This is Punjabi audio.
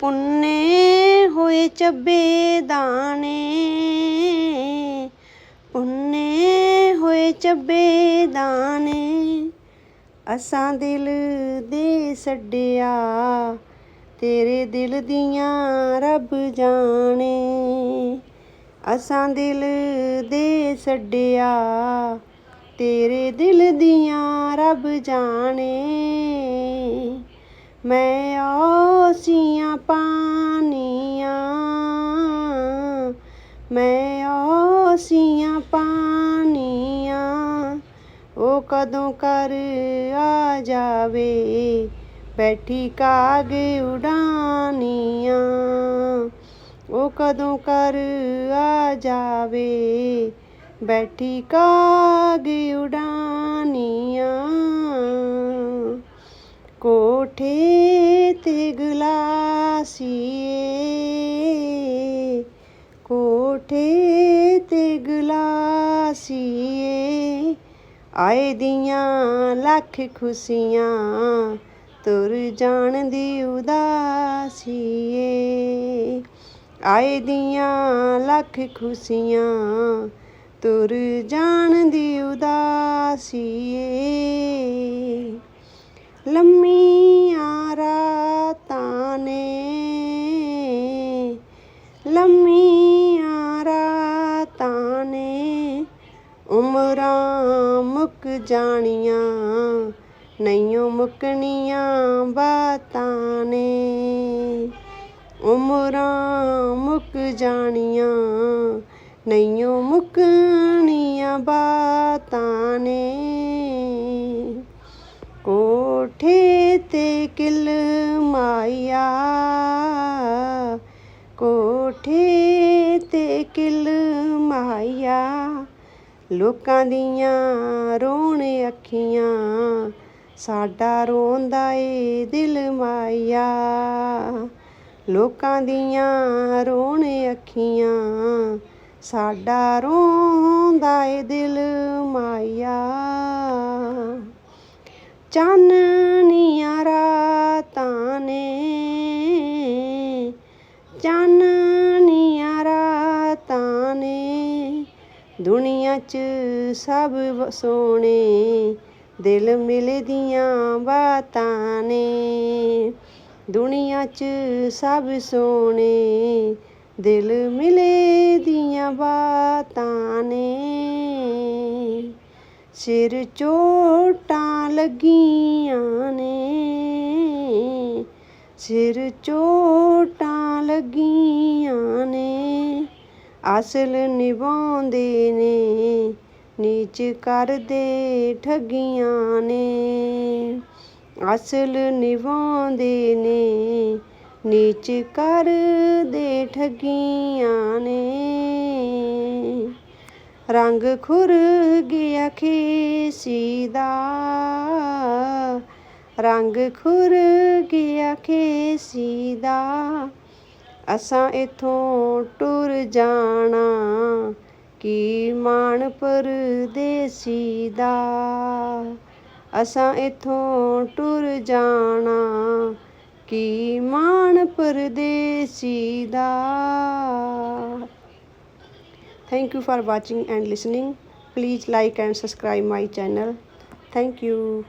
ਪੁੰਨੇ ਹੋਏ ਚੱਬੇ ਦਾਣੇ। ਪੁੰਨੇ ਹੋਏ ਚੱਬੇ ਦਾਣੇ ਅਸਾਂ ਦਿਲ ਦੇ ਛੱਡਿਆ, ਤੇਰੇ ਦਿਲ ਦੀਆਂ ਰੱਬ ਜਾਣੇ। ਅਸਾਂ ਦਿਲ ਦੇ ਛੱਡਿਆ, ਤੇਰੇ ਦਿਲ ਦੀਆਂ ਰੱਬ ਜਾਣੇ। ਮੈਂ ਆਸੀਆਂ ਉਹ ਕਦੋਂ ਕਰ ਆ ਜਾਵੇ? ਬੈਠੀ ਕਾਗ ਉਡਾਨੀਆਂ। ਉਹ ਕਦੋਂ ਕਰ ਆ ਜਾਵੇ? ਬੈਠੀ ਕਾਗ ਉਡਾਨੀਆਂ। ਕੋਠੇ ਤੇ ਗਲਾਸੀਏ। ਕੋਠੇ ਤੇ ਗਲਾਸੀਏ। ਆਏ ਦੀਆਂ ਲੱਖ ਖੁਸ਼ੀਆਂ, ਤੁਰ ਜਾਣ ਦੀ ਉਦਾਸੀਏ। ਆਏ ਦੀਆਂ ਲੱਖ ਖੁਸ਼ੀਆਂ, ਤੁਰ ਜਾਣ ਦੀ ਉਦਾਸੀਏ। ਲੰਮੀ ਮੁੱਕ ਜਾਣੀਆਂ ਨਹੀਂਓ ਮੁੱਕਣੀਆਂ ਬਾਤਾਂ ਨੇ। ਉਮਰਾਂ ਮੁੱਕ ਜਾਣੀਆਂ ਨਹੀਂਓ ਮੁੱਕਣੀਆਂ ਬਾਤਾਂ ਨੇ। ਕੋਠੇ ਤੇ ਕਿਲ ਮਾਇਆ ਲੋਕਾਂ ਦੀਆਂ ਰੋਣ ਅੱਖੀਆਂ, ਸਾਡਾ ਰੋਂਦਾ ਏ ਦਿਲ ਮਾਇਆ। ਲੋਕਾਂ ਦੀਆਂ ਰੋਣ ਅੱਖੀਆਂ, ਸਾਡਾ ਰੋਂਦਾ ਏ ਦਿਲ ਮਾਇਆ। ਚਾਨਣੀਆਂ ਰਾਤਾਂ ਨੇ, ਚਾਨਣੀਆਂ ਦੁਨੀਆ 'ਚ ਸਭ ਵ- ਸੋਹਣੇ, ਦਿਲ ਮਿਲਦੀਆਂ ਬਾਤਾਂ ਨੇ। ਦੁਨੀਆ 'ਚ ਸਭ ਸੋਹਣੇ, ਦਿਲ ਮਿਲੇ ਦੀਆਂ ਬਾਤਾਂ ਨੇ। ਸਿਰ ਚੋਟਾਂ ਲੱਗੀਆਂ ਨੇ। ਸਿਰ ਚੋਟਾਂ ਅਸਲ ਨਿਭਾਉਂਦੇ ਨੇ, ਨੀਚ ਕਰਦੇ ਠੱਗੀਆਂ ਨੇ। ਅਸਲ ਨਿਭਾਉਂਦੇ ਨੇ, ਨੀਚ ਕਰਦੇ ਠੱਗੀਆਂ ਨੇ। ਰੰਗ ਖੁਰ ਗਿਆ ਖੇਸੀ ਦਾ ਰੰਗ ਖੁਰ ਗਿਆ ਖੇਸੀ ਦਾ ਅਸਾਂ ਇਥੋਂ ਟੁਰ ਜਾਣਾ ਕੀ ਮਾਣ ਪਰਦੇਸੀ ਦਾ ਅਸਾਂ ਇਥੋਂ ਟੁਰ ਜਾਣਾ ਕੀ ਮਾਣ ਪਰਦੇਸੀ ਦਾ thank you for watching and listening please like and subscribe my channel thank you